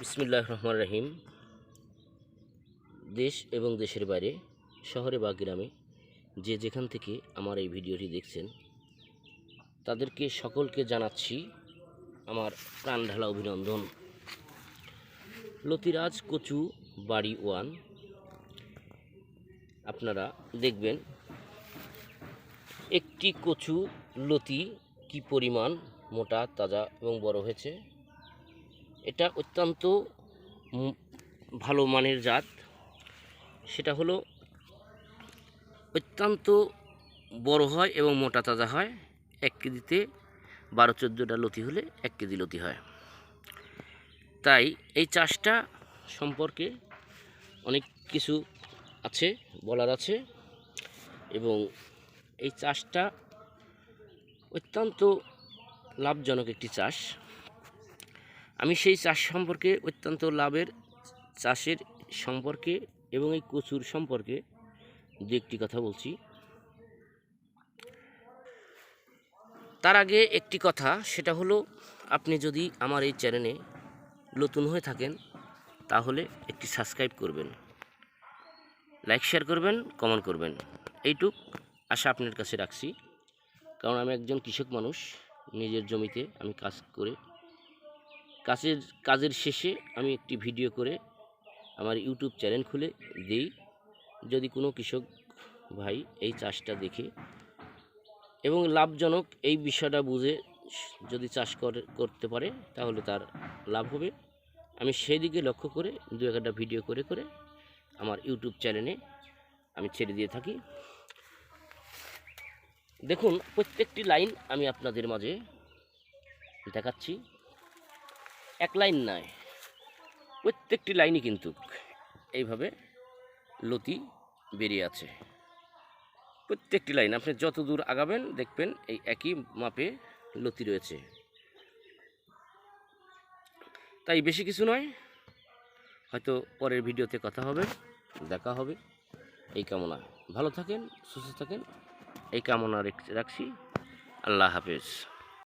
বিসমিল্লাহ রহমান রহিম। দেশ এবং দেশের বাইরে, শহরে বা গ্রামে যে যেখান থেকে আমার এই ভিডিওটি দেখছেন, তাদেরকে সকলকে জানাচ্ছি আমার প্রাণ ঢালা অভিনন্দন। লতিরাজ কচু বাড়ি ওয়ান, আপনারা দেখবেন একটি কচু লতি কি পরিমাণ মোটা, তাজা এবং বড় হয়েছে। এটা অত্যন্ত ভালো মানের জাত। সেটা হলো অত্যন্ত বড় হয় এবং মোটা তাজা হয়। এক কেজিতে বারো চোদ্দোটা লতি হলে এক কেজি লতি হয়। তাই এই চাষটা সম্পর্কে অনেক কিছু আছে, বলার আছে এবং এই চাষটা অত্যন্ত লাভজনক একটি চাষ। আমি সেই চাষ সম্পর্কে অত্যন্ত লাভের চাষের সম্পর্কে এবং এই কচুর সম্পর্কে দু একটি কথা বলছি। তার আগে একটি কথা, সেটা হলো আপনি যদি আমার এই চ্যানেলে নতুন হয়ে থাকেন, তাহলে একটি সাবস্ক্রাইব করবেন, লাইক, শেয়ার করবেন, কমেন্ট করবেন। এইটুক আশা আপনার কাছে রাখছি। কারণ আমি একজন কৃষক মানুষ, নিজের জমিতে আমি কাজ করে কাজের কাজের শেষে আমি একটি ভিডিও করে আমার ইউটিউব চ্যানেল খুলে দিই। যদি কোনো কৃষক ভাই এই চাষটা দেখে এবং লাভজনক এই বিষয়টা বুঝে যদি চাষ করে, করতে পারে তাহলে তার লাভ হবে। আমি সেই দিকে লক্ষ্য করে দু একটা ভিডিও করে করে আমার ইউটিউব চ্যানেলে আমি ছেড়ে দিয়ে থাকি। দেখুন, প্রত্যেকটি লাইন আমি আপনাদের মাঝে দেখাচ্ছি। এক লাইন নয়। প্রত্যেকটি লাইনই কিন্তু এইভাবে লতি বেরিয়ে আছে। প্রত্যেকটি লাইন, আপনি যত দূর আগাবেন দেখবেন এই একই মাপে লতি রয়েছে। তাই বেশি কিছু নয়, হয়তো পরের ভিডিওতে কথা হবে, দেখা হবে। এই কামনা। ভালো থাকেন, সুস্থ থাকেন, এই কামনা রেখ- রাখছি। আল্লাহ হাফেজ।